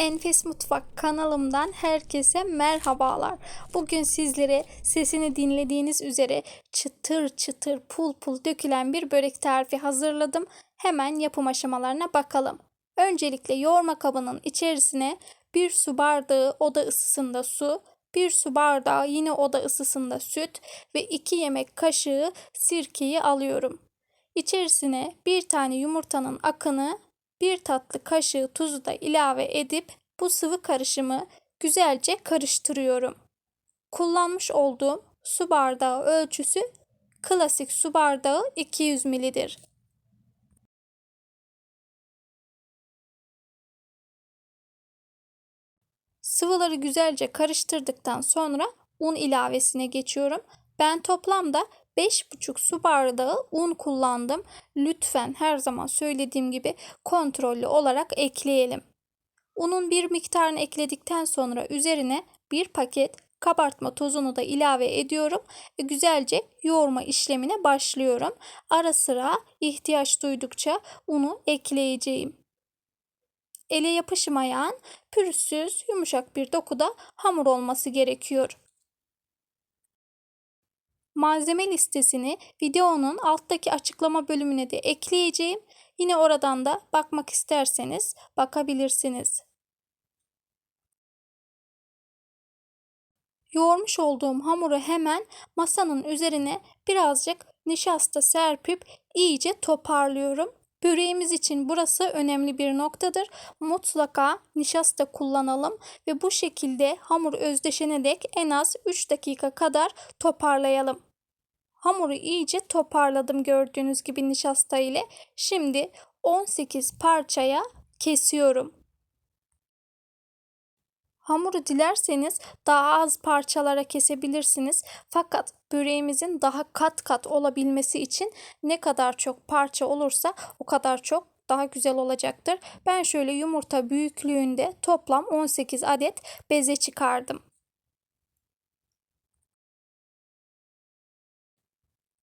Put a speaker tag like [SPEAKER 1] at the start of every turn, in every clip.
[SPEAKER 1] Enfes Mutfak kanalımdan herkese merhabalar. Bugün sizlere sesini dinlediğiniz üzere çıtır çıtır pul pul dökülen bir börek tarifi hazırladım. Hemen yapım aşamalarına bakalım. Öncelikle yoğurma kabının içerisine bir su bardağı oda ısısında su, bir su bardağı yine oda ısısında süt ve 2 yemek kaşığı sirkeyi alıyorum. İçerisine bir tane yumurtanın akını bir tatlı kaşığı tuzu da ilave edip bu sıvı karışımı güzelce karıştırıyorum. Kullanmış olduğum su bardağı ölçüsü klasik su bardağı 200 mlidir. Sıvıları güzelce karıştırdıktan sonra un ilavesine geçiyorum. Ben toplamda 5,5 su bardağı un kullandım. Lütfen her zaman söylediğim gibi kontrollü olarak ekleyelim. Unun bir miktarını ekledikten sonra üzerine bir paket kabartma tozunu da ilave ediyorum ve güzelce yoğurma işlemine başlıyorum. Ara sıra ihtiyaç duydukça unu ekleyeceğim. Ele yapışmayan, pürüzsüz, yumuşak bir dokuda hamur olması gerekiyor. Malzeme listesini videonun alttaki açıklama bölümüne de ekleyeceğim. Yine oradan da bakmak isterseniz bakabilirsiniz. Yoğurmuş olduğum hamuru hemen masanın üzerine birazcık nişasta serpip iyice toparlıyorum. Böreğimiz için burası önemli bir noktadır. Mutlaka nişasta kullanalım ve bu şekilde hamur özdeşene dek en az 3 dakika kadar toparlayalım. Hamuru iyice toparladım gördüğünüz gibi nişasta ile. Şimdi 18 parçaya kesiyorum. Hamuru dilerseniz daha az parçalara kesebilirsiniz. Fakat böreğimizin daha kat kat olabilmesi için ne kadar çok parça olursa o kadar çok daha güzel olacaktır. Ben şöyle yumurta büyüklüğünde toplam 18 adet beze çıkardım.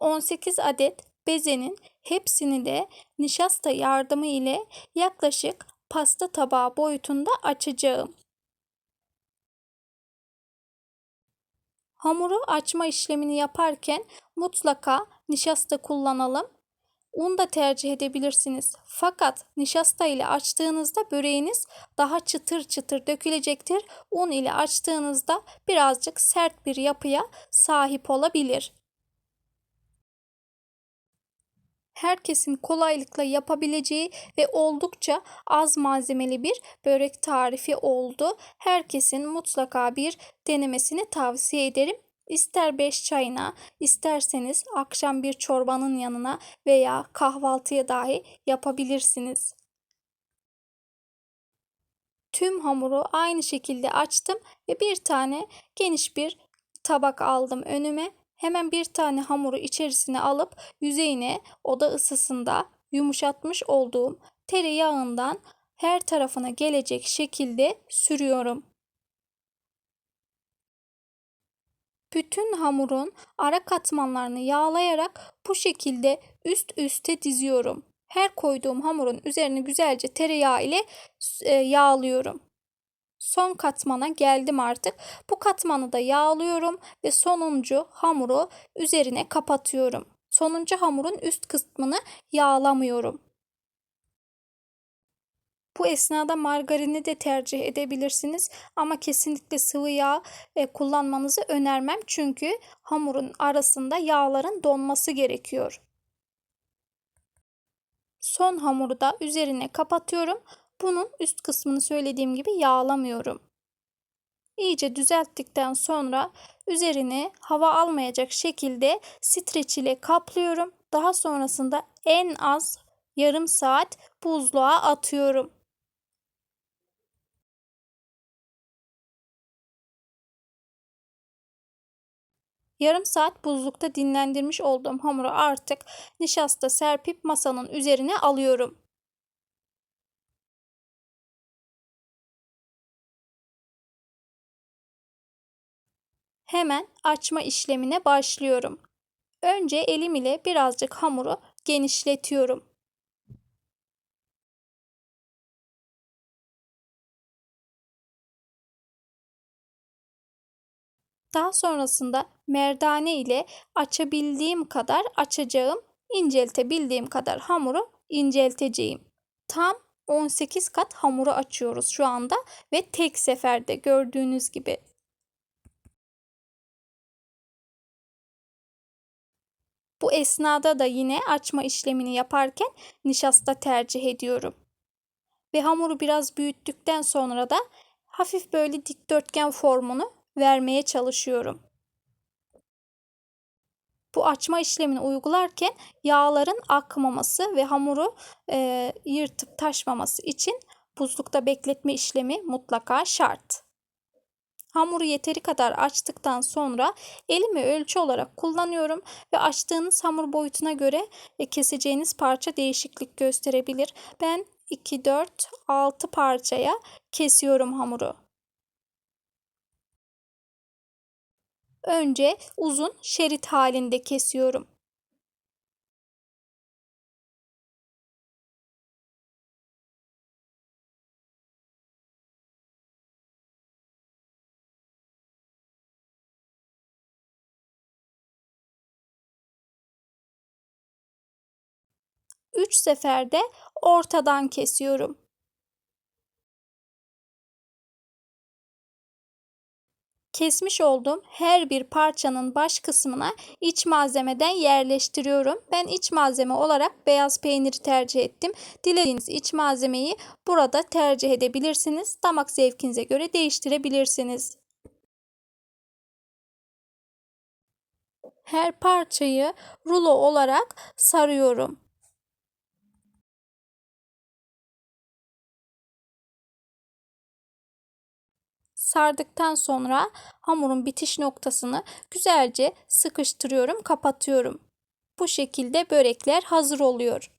[SPEAKER 1] 18 adet bezenin hepsini de nişasta yardımı ile yaklaşık pasta tabağı boyutunda açacağım. Hamuru açma işlemini yaparken mutlaka nişasta kullanalım. Un da tercih edebilirsiniz. Fakat nişasta ile açtığınızda böreğiniz daha çıtır çıtır dökülecektir. Un ile açtığınızda birazcık sert bir yapıya sahip olabilir. Herkesin kolaylıkla yapabileceği ve oldukça az malzemeli bir börek tarifi oldu. Herkesin mutlaka bir denemesini tavsiye ederim. İster 5 çayına, isterseniz akşam bir çorbanın yanına veya kahvaltıya dahi yapabilirsiniz. Tüm hamuru aynı şekilde açtım ve bir tane geniş bir tabak aldım önüme Hemen bir tane hamuru içerisine alıp yüzeyine oda ısısında yumuşatmış olduğum tereyağından her tarafına gelecek şekilde sürüyorum. Bütün hamurun ara katmanlarını yağlayarak bu şekilde üst üste diziyorum. Her koyduğum hamurun üzerini güzelce tereyağı ile e, yağlıyorum son katmana geldim artık. Bu katmanı da yağlıyorum ve sonuncu hamuru üzerine kapatıyorum. Sonuncu hamurun üst kısmını yağlamıyorum. Bu esnada margarini de tercih edebilirsiniz ama kesinlikle sıvı yağ e, kullanmanızı önermem çünkü hamurun arasında yağların donması gerekiyor. Son hamuru da üzerine kapatıyorum. Bunun üst kısmını söylediğim gibi yağlamıyorum. İyice düzelttikten sonra üzerine hava almayacak şekilde streç ile kaplıyorum. Daha sonrasında en az yarım saat buzluğa atıyorum. Yarım saat buzlukta dinlendirmiş olduğum hamuru artık nişasta serpip masanın üzerine alıyorum. Hemen açma işlemine başlıyorum. Önce elim ile birazcık hamuru genişletiyorum. Daha sonrasında merdane ile açabildiğim kadar açacağım, inceltebildiğim kadar hamuru incelteceğim. Tam 18 kat hamuru açıyoruz şu anda ve tek seferde gördüğünüz gibi Bu esnada da yine açma işlemini yaparken nişasta tercih ediyorum. Ve hamuru biraz büyüttükten sonra da hafif böyle dikdörtgen formunu vermeye çalışıyorum. Bu açma işlemini uygularken yağların akmaması ve hamuru e, yırtıp taşmaması için buzlukta bekletme işlemi mutlaka şart. Hamuru yeteri kadar açtıktan sonra elimi ölçü olarak kullanıyorum ve açtığınız hamur boyutuna göre e, keseceğiniz parça değişiklik gösterebilir. Ben 2, 4, 6 parçaya kesiyorum hamuru. Önce uzun şerit halinde kesiyorum. Üç seferde ortadan kesiyorum. kesmiş olduğum her bir parçanın baş kısmına iç malzemeden yerleştiriyorum. Ben iç malzeme olarak beyaz peyniri tercih ettim. Dilediğiniz iç malzemeyi burada tercih edebilirsiniz. Damak zevkinize göre değiştirebilirsiniz. Her parçayı rulo olarak sarıyorum. Sardıktan sonra hamurun bitiş noktasını güzelce sıkıştırıyorum, kapatıyorum. Bu şekilde börekler hazır oluyor.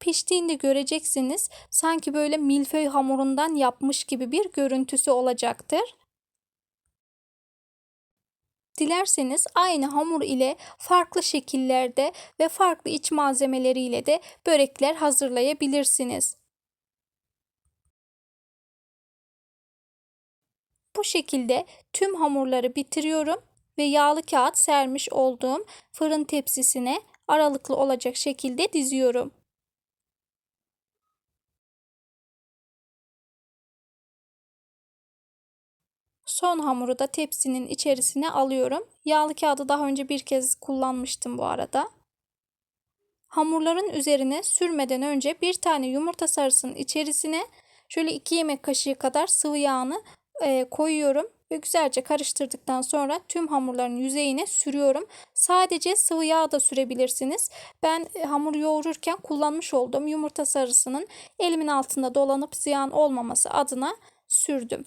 [SPEAKER 1] Piştiğinde göreceksiniz sanki böyle milföy hamurundan yapmış gibi bir görüntüsü olacaktır. Dilerseniz aynı hamur ile farklı şekillerde ve farklı iç malzemeleriyle de börekler hazırlayabilirsiniz. Bu şekilde tüm hamurları bitiriyorum ve yağlı kağıt sermiş olduğum fırın tepsisine aralıklı olacak şekilde diziyorum. Son hamuru da tepsinin içerisine alıyorum. Yağlı kağıdı daha önce bir kez kullanmıştım bu arada. Hamurların üzerine sürmeden önce bir tane yumurta sarısının içerisine şöyle 2 yemek kaşığı kadar sıvı yağını e, koyuyorum ve güzelce karıştırdıktan sonra tüm hamurların yüzeyine sürüyorum. Sadece sıvı yağ da sürebilirsiniz. Ben e, hamur yoğururken kullanmış olduğum yumurta sarısının elimin altında dolanıp ziyan olmaması adına sürdüm.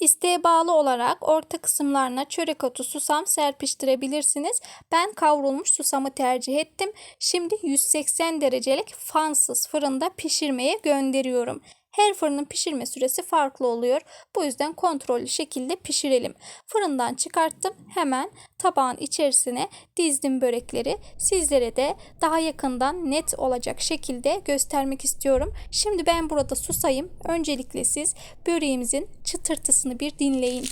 [SPEAKER 1] İsteğe bağlı olarak orta kısımlarına çörek otu, susam serpiştirebilirsiniz. Ben kavrulmuş susamı tercih ettim. Şimdi 180 derecelik fansız fırında pişirmeye gönderiyorum. Her fırının pişirme süresi farklı oluyor. Bu yüzden kontrollü şekilde pişirelim. Fırından çıkarttım. Hemen tabağın içerisine dizdim börekleri. Sizlere de daha yakından net olacak şekilde göstermek istiyorum. Şimdi ben burada susayım. Öncelikle siz böreğimizin çıtırtısını bir dinleyin.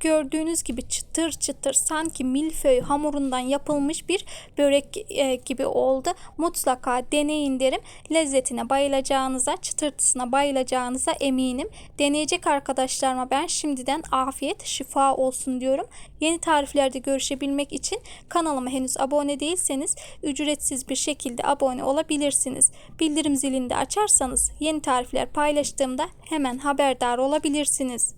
[SPEAKER 1] Gördüğünüz gibi çıtır çıtır sanki milföy hamurundan yapılmış bir börek e, gibi oldu. Mutlaka deneyin derim. Lezzetine bayılacağınıza, çıtırtısına bayılacağınıza eminim. Deneyecek arkadaşlarıma ben şimdiden afiyet, şifa olsun diyorum. Yeni tariflerde görüşebilmek için kanalıma henüz abone değilseniz ücretsiz bir şekilde abone olabilirsiniz. Bildirim zilini de açarsanız yeni tarifler paylaştığımda hemen haberdar olabilirsiniz.